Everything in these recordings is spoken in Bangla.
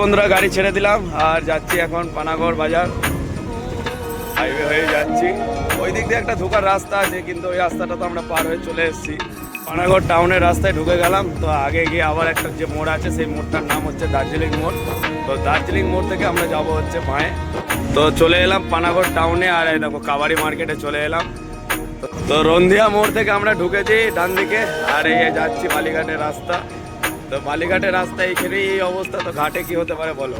বন্ধুরা, গাড়ি ছেড়ে দিলাম, আর যাচ্ছি এখন পানাগড় বাজার। হাইওয়ে হয়ে যাচ্ছি। ওই দিক দিয়ে একটা ঢোকার রাস্তা আছে, কিন্তু ওই রাস্তাটা তো আমরা পার হয়ে চলে এসেছি। পানাগড় টাউনের রাস্তায় ঢুকে গেলাম, তো আগে গিয়ে আবার একটা যে মোড় আছে, সেই মোড়টার নাম হচ্ছে দার্জিলিং মোড়। তো দার্জিলিং মোড় থেকে আমরা যাব হচ্ছে মায়ে। তো চলে এলাম পানাগড় টাউনে, আর এই দেখো কাবারি মার্কেটে চলে এলাম। তো রন্ধিয়া মোড় থেকে আমরা ঢুকেছি ডান দিকে, আর এই যাচ্ছি বালিঘাটের রাস্তা। তো বালিঘাটের রাস্তা এখানে এই অবস্থা তো ঘাটে কি হতে পারে বলো?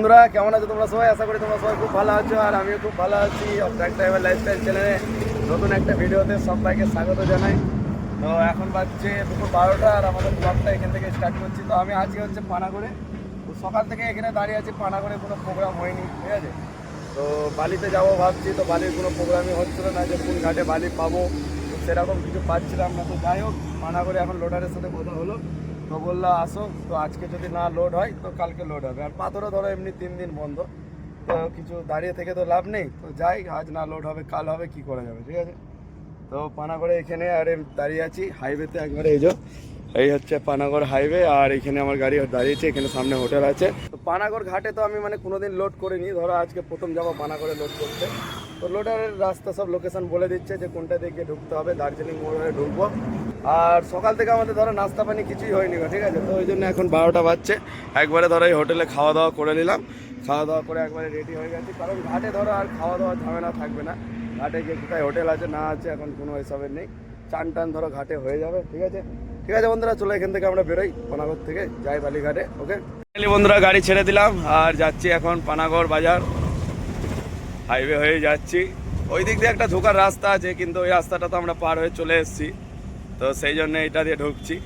বন্ধুরা, কেমন আছো তোমরা সবাই? আশা করি তোমরা সবাই খুব ভালো আছো আর আমিও খুব ভালো আছি। ট্র্যাক ড্রাইভার লাইফস্টাইল চ্যানেলে নতুন একটা ভিডিওতে সবাইকে স্বাগত জানাই। তো এখন বাজছে দুপুর বারোটা আর আমাদের ব্লগটা এখান থেকে স্টার্ট করছি। তো আমি আজকে হচ্ছে পানাগড়ে। তো সকাল থেকে এখানে দাঁড়িয়ে আছি, পানাগড়ে কোনো প্রোগ্রাম হয়নি, ঠিক আছে? তো বালিতে যাব ভাবছি, তো বালির কোনো প্রোগ্রামই হচ্ছিল না যে কোন ঘাটে বালি পাবো। সেরকম কিছু পাচ্ছিলাম না। তো যাই হোক, পানাগড়ে এখন লোডারের সাথে কথা হলো। তো বলল আসো, তো আজকে যদি না লোড হয়, তো কালকে লোড হবে। আর পাথরও ধরো এমনি তিন দিন বন্ধ। তো কিছু দাঁড়িয়ে থেকে তো লাভ নেই। তো যাই, আজ না লোড হবে, কাল হবে, কি করা যাবে, ঠিক আছে? তো পানাগড়ে এখানে আর দাঁড়িয়ে আছি হাইওয়েতে একবারে এই এই হচ্ছে পানাগড় হাইওয়ে আর এখানে আমার গাড়ি দাঁড়িয়েছে, এখানে সামনে হোটেল আছে। তো পানাগড় ঘাটে তো আমি মানে কোনোদিন লোড করিনি। ধরো আজকে প্রথম যাব পানাগড়ে লোড করতে। তো রাস্তা সব লোকেশন বলে দিচ্ছে যে কোনটা দিকে ঢুকতে হবে দার্জিলিং মোড় হয়ে ঢুকবো। আর সকাল থেকে আমাদের ধরো নাস্তা পানি কিছুই হয়নি ঠিক আছে? তো ওই জন্য এখন বারোটা বাজছে। একবারে ধরো এই হোটেলে খাওয়া দাওয়া করে নিলাম। খাওয়া দাওয়া করে একবারে রেডি হয়ে গেছি। কারণ ঘাটে ধরো আর খাওয়া দাওয়া ঝামেলা থাকবে না। ঘাটে গিয়ে কোথায় হোটেল আছে, না আছে, এখন কোনো হিসাবের নেই। চান টান ধরো ঘাটে হয়ে যাবে, ঠিক আছে? ঠিক আছে বন্ধুরা, চলো এখান থেকে আমরা বেরোই পানাগড় থেকে, যাই বালিঘাটে ওকে বন্ধুরা, গাড়ি ছেড়ে দিলাম, আর যাচ্ছি এখন পানাগড় বাজার। হাইওয়ে হয়ে যাচ্ছি। ওই দিক দিয়ে একটা ঢোকার রাস্তা আছে, কিন্তু ওই রাস্তাটা তো আমরা পার হয়ে চলে এসেছি। তো সেই জন্য এটা দিয়ে ঢুকছি।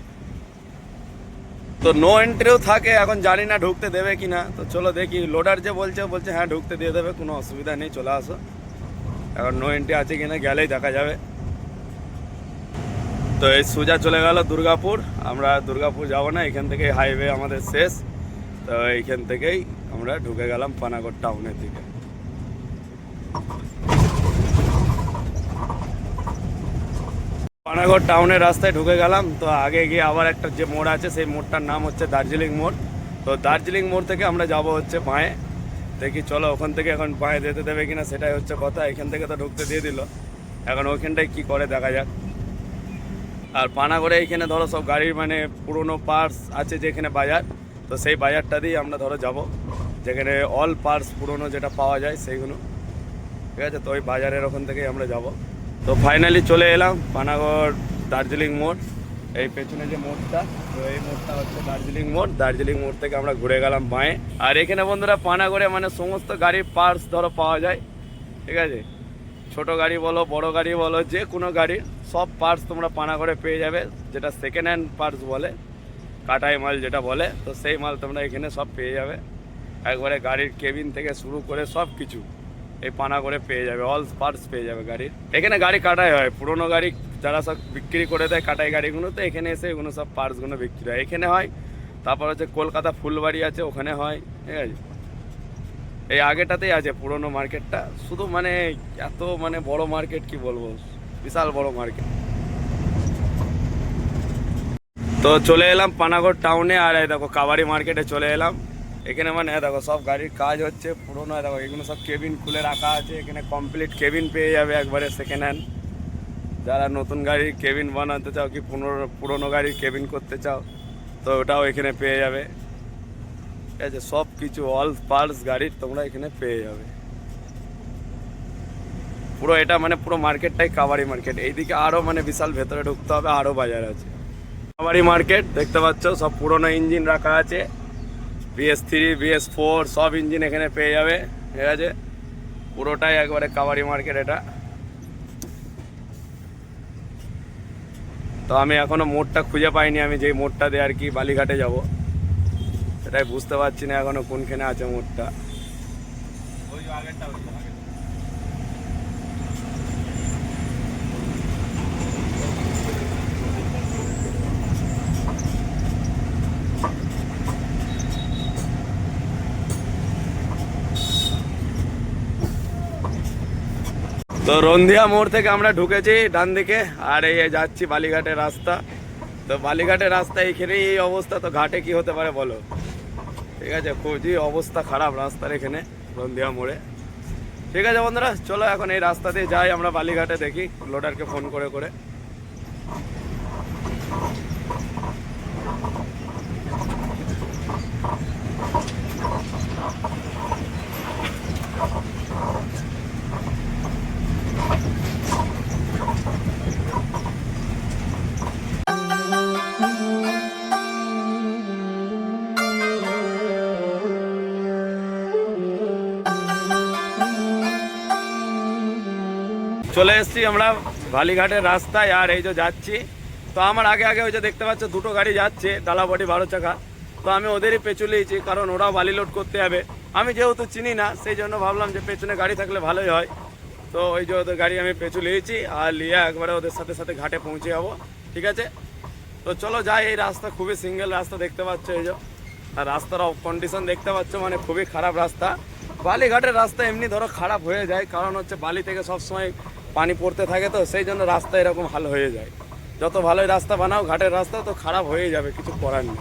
তো নো এন্ট্রিও থাকে, এখন জানি না ঢুকতে দেবে কি না তো চলো দেখি লোডার যে বলছে বলছে হ্যাঁ ঢুকতে দিয়ে দেবে, কোনো অসুবিধা নেই, চলে আসো। এখন নো এন্ট্রি আছে কিনা গেলেই দেখা যাবে। তো এই সোজা চলে গেল দুর্গাপুর। আমরা দুর্গাপুর যাব না, এখান থেকে হাইওয়ে আমাদের শেষ। তো এইখান থেকেই আমরা ঢুকে গেলাম পানাগড় টাউনের দিকে। পানাগড় টাউনের রাস্তায় ঢুকে গেলাম, তো আগে গিয়ে আবার একটা যে মোড় আছে, সেই মোড়টার নাম হচ্ছে দার্জিলিং মোড়। তো দার্জিলিং মোড় থেকে আমরা যাব হচ্ছে বাঁয়ে দেখি চলো ওখান থেকে এখন বাঁয়ে যেতে দেবে কিনা, সেটাই হচ্ছে কথা। এখান থেকে তো ঢুকতে দিয়ে দিল। এখন ওইখানটায় কি করে দেখা যাক। আর পানাগড়ে এখানে ধরো সব গাড়ির মানে পুরনো পার্টস আছে যেখানে বাজার, তো সেই বাজারটা দিয়েই আমরা ধরো যাব। যেখানে অল পার্টস পুরনো যেটা পাওয়া যায়, সেইগুলো। ঠিক আছে? তো ওই বাজারের ওখান থেকেই আমরা যাব। তো ফাইনালি চলে এলাম পানাগড় দার্জিলিং মোড়। এই পেছনে যে মোড়টা, তো এই মোড়টা হচ্ছে দার্জিলিং মোড়। দার্জিলিং মোড় থেকে আমরা ঘুরে গেলাম বাঁয়ে। আর এখানে বন্ধুরা পানাগড়ে মানে সমস্ত গাড়ির পার্টস ধরো পাওয়া যায়। ঠিক আছে? ছোট গাড়ি বলো, বড় গাড়ি বলো, যে কোনো গাড়ির সব পার্টস তোমরা পানাগড়ে পেয়ে যাবে, যেটা সেকেন্ড হ্যান্ড পার্টস বলে, কাটাই মাল যেটা বলে, তো সেই মাল তোমরা এখানে সব পেয়ে যাবে। একবারে গাড়ির কেবিন থেকে শুরু করে সব কিছু এই পানা করে পেয়ে যাবে অল পার্টস পেয়ে যাবে গাড়ির। এখানে গাড়ি কাটাই হয়, পুরোনো গাড়ি যারা সব বিক্রি করে দেয় কাটাই গাড়িগুলো, তো এখানে এসে এগুলো সব পার্টসগুলো বিক্রি হয়। এখানে হয়, তারপর হচ্ছে কলকাতা ফুলবাড়ি আছে, ওখানে হয়, ঠিক আছে? এই আগেটাতেই আছে পুরোনো মার্কেটটা, শুধু মানে এত মানে বড় মার্কেট কি বলব, বিশাল বড় মার্কেট। তো চলে এলাম পানাগড় টাউনে আর দেখো কাবাড়ি মার্কেটে চলে এলাম। এখানে মানে দেখো সব গাড়ির কাজ হচ্ছে, পুরোনো দেখো, এগুলো সব কেবিন খুলে রাখা আছে, এখানে কমপ্লিট কেবিন পেয়ে যাবে একবারে সেকেন্ড হ্যান্ড যারা নতুন গাড়ির কেবিন বানাতে চাও কি পুরনো পুরোনো গাড়ির কেবিন করতে চাও, তো ওটাও এখানে পেয়ে যাবে। ঠিক আছে, সব কিছু অল পার্টস গাড়ির তোমরা এখানে পেয়ে যাবে। পুরো এটা মানে পুরো মার্কেটটাই কাবারি মার্কেট এইদিকে আরও মানে বিশাল ভেতরে ঢুকতে হবে আরও বাজার আছে। কাবারি মার্কেট দেখতে পাচ্ছ, সব পুরোনো ইঞ্জিন রাখা আছে। বিএস থ্রি বিএস ফোর সব ইঞ্জিন এখানে পেয়ে যাবে। ঠিক আছে? পুরোটাই একবারে কাবারি মার্কেট এটা। তো আমি এখনও মোড়টা খুঁজে পাইনি, আমি যেই মোড়টা দিয়ে আর কি বালিঘাটে যাব। সেটাই বুঝতে পারছি না এখনও কোনখানে আছে মোড়টা। তো রন্ধিয়া মোড় থেকে আমরা ঢুকেছি ডান দিকে, আর এই যাচ্ছি বালিঘাটের রাস্তা। তো বালিঘাটের রাস্তা এইখানেই এই অবস্থা, তো ঘাটে কি হতে পারে বলো? ঠিক আছে, খুবই অবস্থা খারাপ রাস্তার এখানে, রন্ধিয়া মোড়ে। ঠিক আছে বন্ধুরা, চলো এখন এই রাস্তা দিয়ে যাই, আমরা বালিঘাটে দেখি, লোডারকে ফোন করে করে। চলে এসেছি আমরা বালিঘাটের রাস্তায়, আর এই যে যাচ্ছি। তো আমার আগে আগে ওই যে দেখতে পাচ্ছ, দুটো গাড়ি যাচ্ছে ডালাবটি বারো চাকা। তো আমি ওদেরই পেছু লিয়েছি কারণ ওরাও বালি লোড করতে যাবে। আমি যেহেতু চিনি না, সেই জন্য ভাবলাম যে পেছনে গাড়ি থাকলে ভালোই হয়। তো ওই যে ওদের গাড়ি আমি পেছু লিয়েছি আর লিয়ে একবারে ওদের সাথে সাথে ঘাটে পৌঁছে যাব, ঠিক আছে? তো চলো যাই, এই রাস্তা খুবই সিঙ্গেল রাস্তা দেখতে পাচ্ছ এই যে। আর রাস্তার কন্ডিশন দেখতে পাচ্ছ মানে খুবই খারাপ রাস্তা। বালিঘাটের রাস্তা এমনি ধরো খারাপ হয়ে যায়, কারণ হচ্ছে বালি থেকে সবসময় পানি পড়তে থাকে তো, সেই জন্য রাস্তা এরকম হাল হয়ে যায়। যত ভালোই রাস্তা বানাও, ঘাটের রাস্তা তো খারাপ হয়ে যাবে, কিছু করার নেই।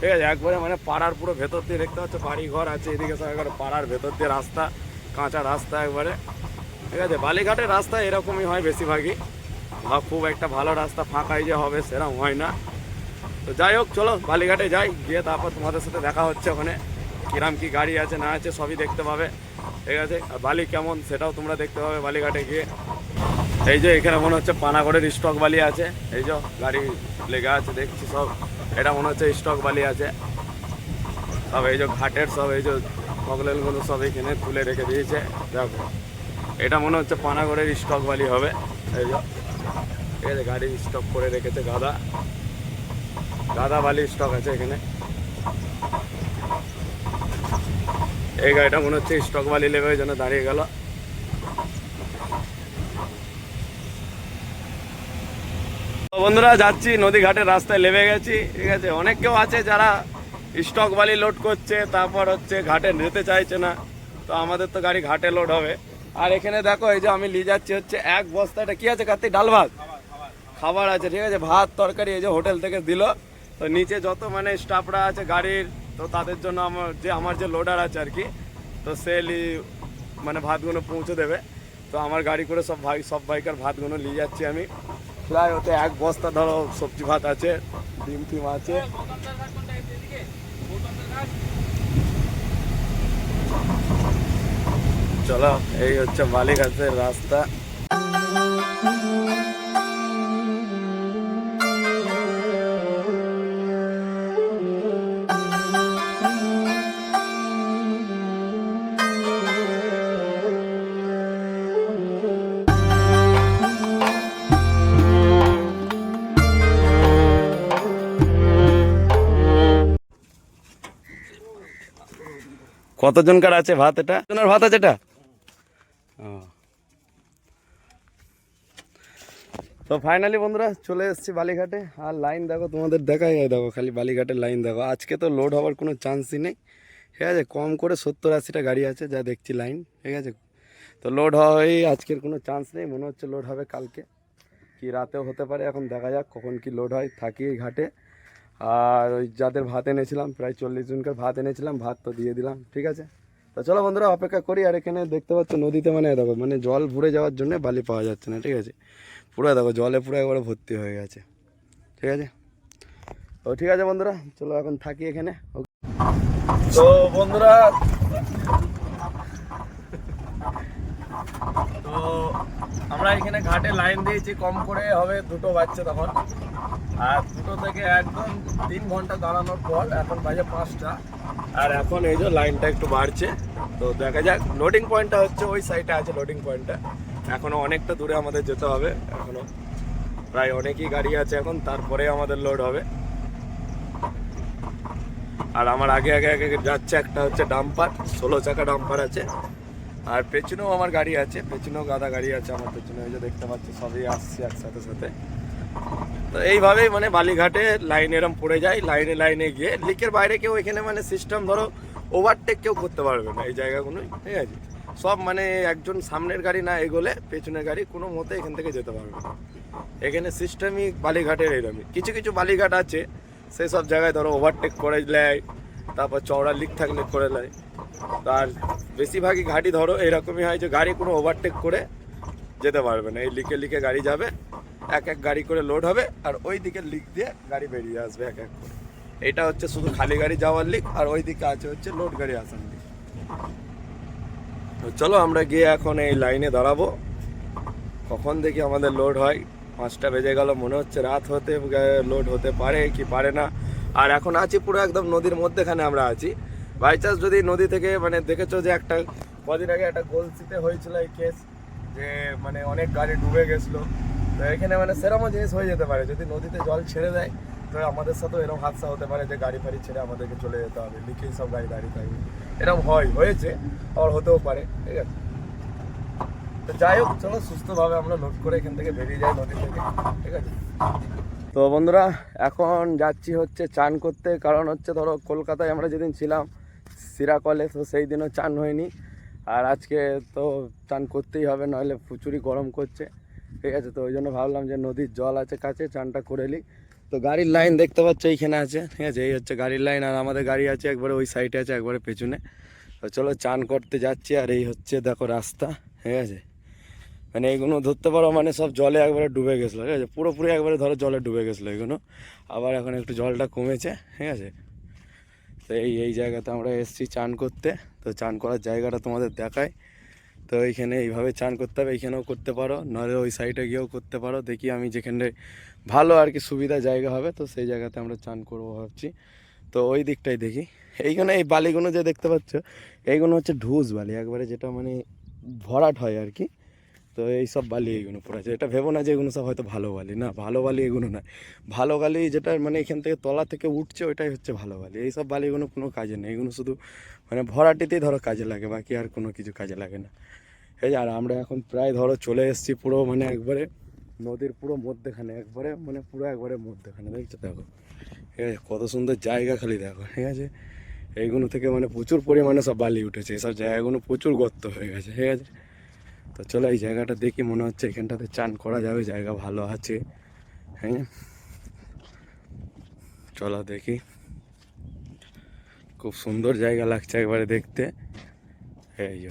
ঠিক আছে, একবারে মানে পাড়ার পুরো ভেতর দিয়ে দেখতে পাচ্ছ বাড়ি ঘর আছে, এদিকে সব একবারে পাড়ার ভেতর দিয়ে রাস্তা, কাঁচা রাস্তা একবারে। ঠিক আছে, বালিঘাটের রাস্তা এরকমই হয় বেশিরভাগই। খুব একটা ভালো রাস্তা ফাঁকাই যে হবে সেরকম হয় না। তো যাই হোক, চলো বালিঘাটে যাই, গিয়ে তারপর তোমাদের সাথে দেখা হচ্ছে ওখানে। কিরাম কি গাড়ি আছে, না আছে, সবই দেখতে পাবে। ঠিক আছে, আর বালি কেমন সেটাও তোমরা দেখতে পাবে বালিঘাটে গিয়ে। এই যে এখানে মনে হচ্ছে পানাগড়ের স্টক বালি আছে। এই যে গাড়ি লেগে আছে, দেখছি সব। এটা মনে হচ্ছে স্টক বালি আছে। সব এই যে ঘাটের সব, এই যে মগলেলগুলো সব এখানে তুলে রেখে দিয়েছে। দেখো, এটা মনে হচ্ছে পানাগড়ের স্টক বালি হবে। এই যে ঠিক আছে গাড়ি স্টক করে রেখেছে গাদা। গাদা বালি স্টক আছে এখানে। এই গাড়িটা মনে হচ্ছে স্টক বালি লেগে ওই জন্য দাঁড়িয়ে গেল। বন্ধুরা, যাচ্ছি। নদী ঘাটের রাস্তায় লেবে গেছি, ঠিক আছে? অনেক কেউ আছে যারা স্টক বালি লোড করছে, তারপর হচ্ছে ঘাটে নিতে চাইছে না। তো আমাদের তো গাড়ি ঘাটে লোড হবে। আর এখানে দেখো, এই যে আমি নিয়ে যাচ্ছি হচ্ছে এক বস্তা। এটা কি আছে, কার্তিক? ডাল ভাত? খাবার আছে, ঠিক আছে? ভাত, তরকারি, এই যে হোটেল থেকে দিল। তো নিচে যত মানে স্টাফরা আছে গাড়ির, তো তাদের জন্য আমার যে আমার যে লোডার আছে আর কি, তো সে মানে ভাতগুলো পৌঁছে দেবে। তো আমার গাড়ি করে সব ভাই, সব বাইকার ভাতগুলো নিয়ে যাচ্ছি আমি। প্রায় ওতে এক বস্তা ধরো সবজি ভাত আছে, ডিম টিম আছে। চলো, এই হচ্ছে বালিঘাটের রাস্তা। কতজনকার আছে ভাত এটা? জনের ভাত আছে এটা। তো ফাইনালি বন্ধুরা চলে এসেছি বালিঘাটে। আর লাইন দেখো, তোমাদের দেখাই যায়, দেখো খালি বালিঘাটের লাইন দেখো। আজকে তো লোড হওয়ার কোনো চান্সই নেই। ঠিক আছে, কম করে সত্তর আশিটা গাড়ি আছে, যা দেখছি লাইন ঠিক আছে? তো লোড হওয়াই আজকের কোনো চান্স নেই। মনে হচ্ছে লোড হবে কালকে। কি রাতেও হতে পারে, এখন দেখা যাক কখন কি লোড হয়। থাকি ঘাটে। আর ওই যাদের ভাত এনেছিলাম, প্রায় চল্লিশ জনকার ভাত এনেছিলাম, ভাত তো দিয়ে দিলাম, ঠিক আছে? তো চলো বন্ধুরা, অপেক্ষা করি, আর এখানে দেখতে পাচ্ছ নদীতে মানে দেখো মানে জল ভরে যাওয়ার জন্য বালি পাওয়া যাচ্ছে না, ঠিক আছে? পুরো দেখো, জলে পুরো একবারে ভর্তি হয়ে গেছে, ঠিক আছে? ও ঠিক আছে বন্ধুরা, চলো এখন থাকি এখানে তো বন্ধুরা, তো আমরা এখানে ঘাটে লাইন দিয়েছি, কম করে হবে দুটো বাচ্চা তখন। আর দুটো থেকে একদম তিন ঘণ্টা দাঁড়ানোর পর এখন বাজে পাঁচটা। আর এখন এই যে লাইনটা একটু বাড়ছে, তো দেখা যাক লোডিং পয়েন্টটা হচ্ছে ওই সাইডে আছে লোডিং পয়েন্টটা এখনও অনেকটা দূরে আমাদের যেতে হবে, এখনও প্রায় অনেকই গাড়ি আছে এখন, তারপরে আমাদের লোড হবে। আর আমার আগে আগে আগে যাচ্ছে একটা হচ্ছে ডাম্পার, ষোলো চাকা ডাম্পার আছে। আর পেছনেও আমার গাড়ি আছে, পেছনেও গাদা গাড়ি আছে আমার পেছনে, ওই যে দেখতে পাচ্ছি, সবই আসছে একসাথে সাথে। তো এইভাবেই মানে বালিঘাটে লাইন এরম পড়ে যায়, লাইনে লাইনে গিয়ে, লিকের বাইরে কেউ এখানে মানে সিস্টেম ধরো ওভারটেক কেউ করতে পারবে না, এই জায়গাগুলোই, ঠিক আছে? সব মানে একজন সামনের গাড়ি না এগোলে পেছনের গাড়ি কোনো মতে এখান থেকে যেতে পারবে না। এখানে সিস্টেমই বালিঘাটের এরকমই কিছু কিছু বালিঘাট আছে, সেই সব জায়গায় ধরো ওভারটেক করে নেয়, তারপর চওড়া লিক থাকলে করে নেয়। আর বেশিরভাগই ঘাটি ধরো, এরকমই হয় যে গাড়ি কোনো ওভারটেক করে যেতে পারবে না। এই লিকে লিকে গাড়ি যাবে, এক এক গাড়ি করে লোড হবে, আর ওই দিকে লিক দিয়ে গাড়ি বেরিয়ে আসবে এক এক করে। এটা হচ্ছে শুধু খালি গাড়ি যাওয়ার লিক আর ওই দিকে আছে হচ্ছে লোড গাড়ি আসার লিক তো চলো আমরা গিয়ে এখন এই লাইনে দাঁড়াবো। কখন দেখি আমাদের লোড হয়। পাঁচটা বেজে গেল, মনে হচ্ছে রাত হতে লোড হতে পারে কি পারে না। আর এখন আছি পুরো একদম নদীর মধ্যেখানে আমরা আছি। বাই চান্স যদি নদী থেকে মানে দেখেছ যে একটা, কদিন আগে একটা গোলসিতে হয়েছিল এই কেস যে মানে অনেক গাড়ি ডুবে গেছিল। তো এখানে মানে সেরকম জিনিস হয়ে যেতে পারে, যদি নদীতে জল ছেড়ে দেয়, তো আমাদের সাথেও এরকম হাদসা হতে পারে যে গাড়ি ফাড়ি ছেড়ে আমাদেরকে চলে যেতে হবে লিখেই সব গাড়ি দাঁড়িয়ে থাকবে এরকম হয়, হয়েছে, আবার হতেও পারে, ঠিক আছে? তো যাই হোক, চলো সুস্থভাবে আমরা লোড করে এখান থেকে বেরিয়ে যাই নদী থেকে, ঠিক আছে? তো বন্ধুরা, এখন যাচ্ছি হচ্ছে চান করতে, কারণ হচ্ছে ধরো কলকাতায় আমরা যেদিন ছিলাম সিরাকলে তো সেই দিনও চান হয়নি। আর আজকে তো চান করতেই হবে, নাহলে প্রচুরই গরম করছে। ঠিক আছে, তো ওই জন্য ভাবলাম যে নদীর জল আছে কাছে, চানটা করে নিই। তো গাড়ির লাইন দেখতে পাচ্ছ এইখানে আছে, ঠিক আছে? এই হচ্ছে গাড়ির লাইন, আর আমাদের গাড়ি আছে একবারে ওই সাইডে আছে, একবারে পেছনে। তো চলো চান করতে যাচ্ছি, আর এই হচ্ছে দেখো রাস্তা, ঠিক আছে? মানে এইগুলো ধরতে পারো মানে সব জলে একবারে ডুবে গেছিল, ঠিক আছে? পুরোপুরি একবারে ধরো জলে ডুবে গেছিল এগুলো। আবার এখন একটু জলটা কমেছে, ঠিক আছে? তো এই এই জায়গাতে আমরা এসেছি চান করতে। তো চান করার জায়গাটা তোমাদের দেখায় তো এইখানে এইভাবে চান করতে হবে, এইখানেও করতে পারো নাহলে ওই সাইডে গিয়েও করতে পারো। দেখি আমি যেখানে ভালো আর কি সুবিধা জায়গা হবে, তো সেই জায়গাতে আমরা চান করব ভাবছি। তো ওই দিকটাই দেখি। এইখানে এই বালিগুলো যে দেখতে পাচ্ছ, এইগুলো হচ্ছে ঢুস বালি, একবারে যেটা মানে ভরাট হয় আর কি। তো এই সব বালি এগুলো পড়ে আছে এটা ভেবো না যে এগুলো সব হয়তো ভালো বালি। না, ভালো বালি এগুলো না ভালো বালি যেটা মানে এখান থেকে তলা থেকে উঠছে ওইটাই হচ্ছে ভালো বালি। এই সব বালিগুলো কোনো কাজে নেই। এগুলো শুধু মানে ভরাটিতেই ধরো কাজে লাগে, বাকি আর কোনো কিছু কাজে লাগে না। এই আর আমরা এখন প্রায় ধরো চলে এসেছি পুরো মানে একবারে নদীর পুরো মধ্যেখানে, একবারে মানে পুরো একবারে মধ্যখানে, দেখছ দেখো। ঠিক আছে কত সুন্দর জায়গা খালি দেখো, ঠিক আছে? এইগুলো থেকে মানে প্রচুর পরিমাণে সব বালি উঠেছে। এসব জায়গাগুলো প্রচুর গর্ত হয়ে গেছে, ঠিক আছে? তো চলো এই জায়গাটা দেখি মনে হচ্ছে এখানটাতে চান করা যাবে, জায়গা ভালো আছে। হ্যাঁ? চলো দেখি। খুব সুন্দর জায়গা লাগছে একবারে দেখতে। এই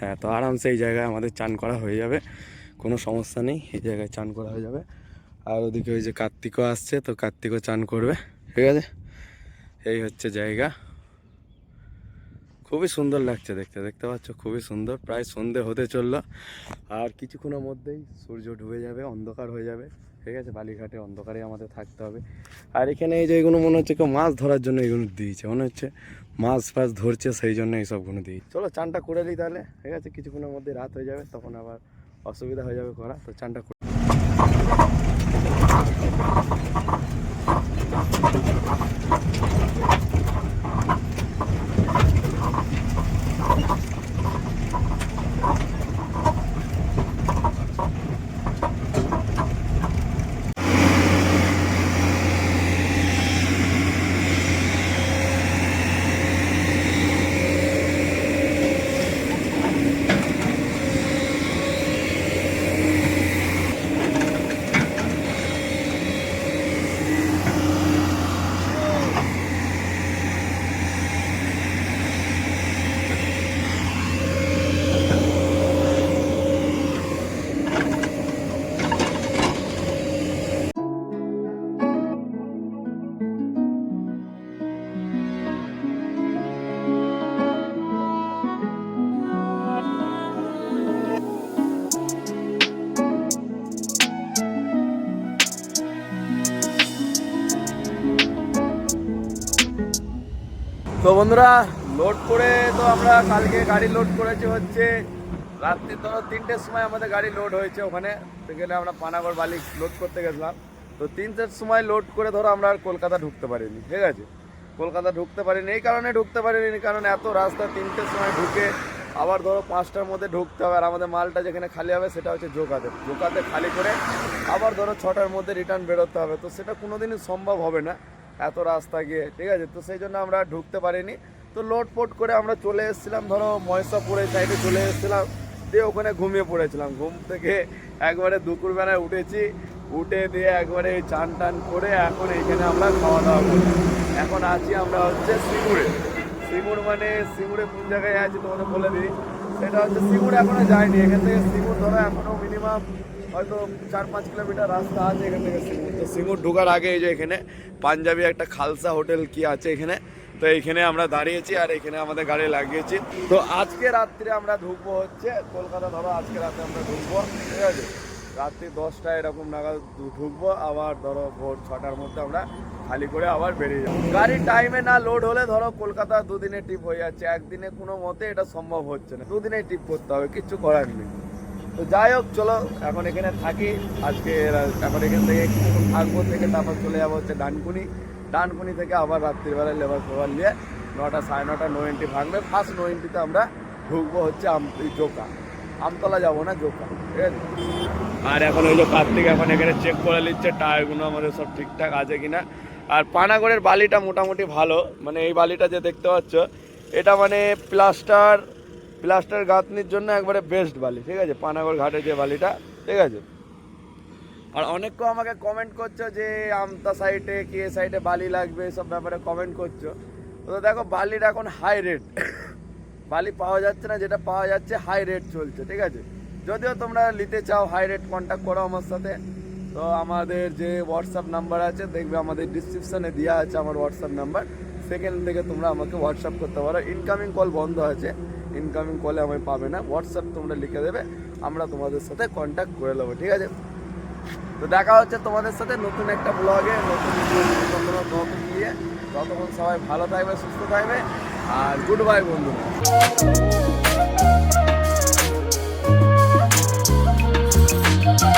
হ্যাঁ তো আরামসে এই জায়গায় আমাদের চান করা হয়ে যাবে। কোনো সমস্যা নেই, এই জায়গায় চান করা হয়ে যাবে। আর ওদিকে ওই যে কার্তিকও আসছে, তো কার্তিকও চান করবে। ঠিক আছে? এই হচ্ছে জায়গা। খুবই সুন্দর লাগছে দেখতে দেখতে পাচ্ছ? খুবই সুন্দর, প্রায় সন্ধে হতে চলল। আর কিছুক্ষণের মধ্যেই সূর্য ডুবে যাবে, অন্ধকার হয়ে যাবে। ঠিক আছে? বালিঘাটে অন্ধকারে আমাদের থাকতে হবে। আর এখানে এই যে এগুলো মনে হচ্ছে কেউ মাছ ধরার জন্য এগুলো দিয়েছে, মনে হচ্ছে মাছ ফাছ ধরছে, সেই জন্য এইসবগুলো দিই চলো, চানটা করে দিই তাহলে। ঠিক আছে? কিছুক্ষণের মধ্যে রাত হয়ে যাবে, তখন আবার অসুবিধা হয়ে যাবে করা তো চানটা করে তো বন্ধুরা লোড করে তো আমরা কালকে গাড়ি লোড করেছি হচ্ছে রাত্রি ধরো তিনটের সময় আমাদের গাড়ি লোড হয়েছে ওখানে। সেখানে আমরা পানাগড় বালি লোড করতে গেছিলাম। তো তিনটের সময় লোড করে ধরো আমরা আর কলকাতা ঢুকতে পারিনি, ঠিক আছে? কলকাতা ঢুকতে পারিনি, এই কারণে ঢুকতে পারিনি, কারণ এত রাস্তা তিনটের সময় ঢুকে আবার ধরো পাঁচটার মধ্যে ঢুকতে হবে। আর আমাদের মালটা যেখানে খালি হবে সেটা হচ্ছে জোকাতে। জোকাতে খালি করে আবার ধরো ছটার মধ্যে রিটার্ন বেরোতে হবে। তো সেটা কোনোদিনই সম্ভব হবে না। এত রাস্তা গিয়ে, ঠিক আছে? তো সেই জন্য আমরা ঢুকতে পারিনি। তো লোড ফোট করে আমরা চলে এসেছিলাম, ধরো, মহেশাপুরের সাইডে চলে এসেছিলাম। দিয়ে ওখানে ঘুমিয়ে পড়েছিলাম। ঘুম থেকে একবারে দুপুরবেলায় উঠেছি। উঠে দিয়ে একবারে চান টান করে এখন এখানে আমরা খাওয়া দাওয়া করি এখন আছি আমরা হচ্ছে সিঙ্গুরে। সিঙ্গুর মানে সিঙ্গুরে কোন জায়গায় আছি তোমাদের বলে দিই? সেটা হচ্ছে সিঙ্গুর এখনও যায়নি। এখান থেকে সিঙ্গুর ধরো এখনও মিনিমাম হয়তো চার পাঁচ কিলোমিটার রাস্তা আছে এখান থেকে সিঙ্গুর। তো সিঙ্গুর ঢোকার আগে এই যে এখানে পাঞ্জাবি একটা খালসা হোটেল কি আছে এখানে? তো এইখানে আমরা দাঁড়িয়েছি আর এখানে আমাদের গাড়ি লাগিয়েছি। তো আজকে রাত্রে আমরা ঢুকবো হচ্ছে, কলকাতা ধরো আজকে রাতে আমরা ঢুকবো, ঠিক আছে? রাত্রি দশটা এরকম নাগাদ ঢুকবো, আবার ধরো ভোর ছটার মধ্যে আমরা খালি করে আবার বেরিয়ে যাব। গাড়ির টাইমে না লোড হলে ধরো কলকাতা দুদিনে ট্রিপ হয়ে যাচ্ছে, একদিনে কোনো মতে এটা সম্ভব হচ্ছে না। দুদিনে ট্রিপ করতে হবে কিচ্ছু করার নেই। তো যাই হোক, চলো, এখন এখানে থাকি। আজকে, এখন এখান থেকে কিছুক্ষণ থাকব থেকে তারপর চলে যাব হচ্ছে ডানকুনি। ডানকুনি থেকে আবার রাত্রিবেলায় লেবার ফেবার নিয়ে নটা, সাড়ে নটা নো এন্ট্রি ভাঙবে। ফার্স্ট নো এন্ট্রিতে আমরা ঢুকবো হচ্ছে আম জোকা। আমতলা যাব না, জোকা। ঠিক আছে? আর এখন ওই যে কার্তিক এখন এখানে চেক করে নিচ্ছে টায়ারগুলো আমাদের সব ঠিকঠাক আছে কিনা। আর পানাগড়ের বালিটা মোটামুটি ভালো। মানে এই বালিটা যে দেখতে পাচ্ছ, এটা মানে প্লাস্টার প্লাস্টার গাঁথনির জন্য একবারে বেস্ট বালি, ঠিক আছে? পানাগড় ঘাটের যে বালিটা, ঠিক আছে? আর অনেক কেউ আমাকে কমেন্ট করছ যে, আমতা সাইডে কে সাইডে বালি লাগবে সব ব্যাপারে কমেন্ট করছ। তো দেখো, বালির এখন হাই রেট বালি পাওয়া যাচ্ছে না, যেটা পাওয়া যাচ্ছে হাই রেট চলছে, ঠিক আছে? যদিও তোমরা নিতে চাও হাই রেট কন্ট্যাক্ট করো আমার সাথে। তো আমাদের যে হোয়াটসঅ্যাপ নাম্বার আছে, দেখবে আমাদের ডিসক্রিপশানে দেওয়া আছে আমার হোয়াটসঅ্যাপ নাম্বার সেখান থেকে তোমরা আমাকে হোয়াটসঅ্যাপ করতে পারো। ইনকামিং কল বন্ধ আছে। ইনকামিং কলে আমায় পাবে না। হোয়াটসঅ্যাপ তোমরা লিখে দেবে, আমরা তোমাদের সাথে কন্ট্যাক্ট করে নেব, ঠিক আছে? তো দেখা হচ্ছে তোমাদের সাথে নতুন একটা ব্লগে নতুন নতুন নিয়ে। ততক্ষণ সবাই ভালো থাকবে, সুস্থ থাকবে, আর গুড বাই বন্ধুরা।